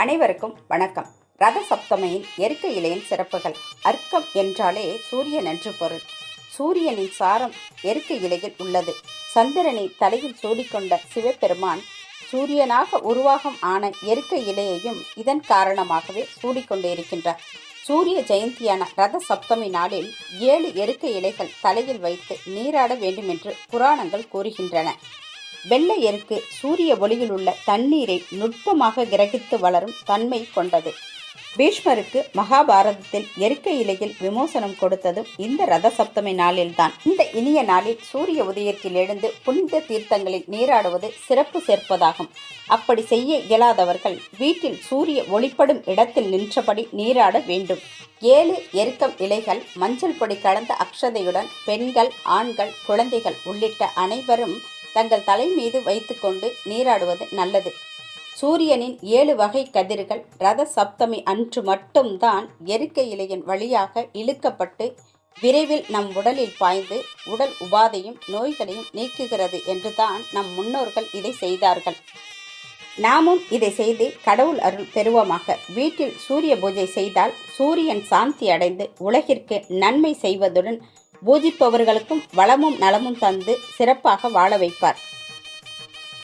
அனைவருக்கும் வணக்கம். ரத சப்தமியின் எருக்க இலையின் சிறப்புகள். அர்க்கம் என்றாலே சூரியன் என்று பொருள். சூரியனின் சாரம் எருக்க இலையில் உள்ளது. சந்திரனை தலையில் சூடிக்கொண்ட சிவபெருமான் சூரியனாக உருவாகம் ஆன எருக்க இலையையும் இதன் காரணமாகவே சூடிக்கொண்டிருக்கின்றார். சூரிய ஜெயந்தியான ரத சப்தமி நாளில் ஏழு எருக்க இலைகள் தலையில் வைத்து நீராட வேண்டுமென்று புராணங்கள் கூறுகின்றன. வெள்ளை எருக்கு சூரிய ஒளியில் உள்ள தண்ணீரை நுட்பமாக கிரகித்து வளரும் தன்மை கொண்டது. பீஷ்மருக்கு மகாபாரதத்தில் எருக்க இலையில் விமோசனம் கொடுத்ததும் இந்த ரத சப்தமி நாளில்தான். இந்த இனிய நாளில் சூரிய உதயத்தில் எழுந்து புனித தீர்த்தங்களில் நீராடுவது சிறப்பு சேர்ப்பதாகும். அப்படி செய்ய இயலாதவர்கள் வீட்டில் சூரிய ஒளிப்படும் இடத்தில் நின்றபடி நீராட வேண்டும். ஏழு எருக்கம் இலைகள் மஞ்சள் பொடி கலந்த அக்ஷதையுடன் பெண்கள் ஆண்கள் குழந்தைகள் உள்ளிட்ட அனைவரும் தங்கள் தலை மீது வைத்துக்கொண்டு நீராடுவது நல்லது. சூரியனின் ஏழு வகை கதிர்கள் ரத சப்தமி அன்று மட்டும்தான் எருக்க இலையின் வழியாக இழுக்கப்பட்டு விரைவில் நம் உடலில் பாய்ந்து உடல் உபாதையும் நோய்களையும் நீக்குகிறது என்று தான் நம் முன்னோர்கள் இதை செய்தார்கள். நாமும் இதை செய்து கடவுள் அருள் பெறுவோமாக. வீட்டில் சூரிய பூஜை செய்தால் சூரியன் சாந்தி அடைந்து உலகிற்கு நன்மை செய்வதுடன் பூஜிப்பவர்களுக்கும் வளமும் நலமும் தந்து சிறப்பாக வாழ வைப்பார்.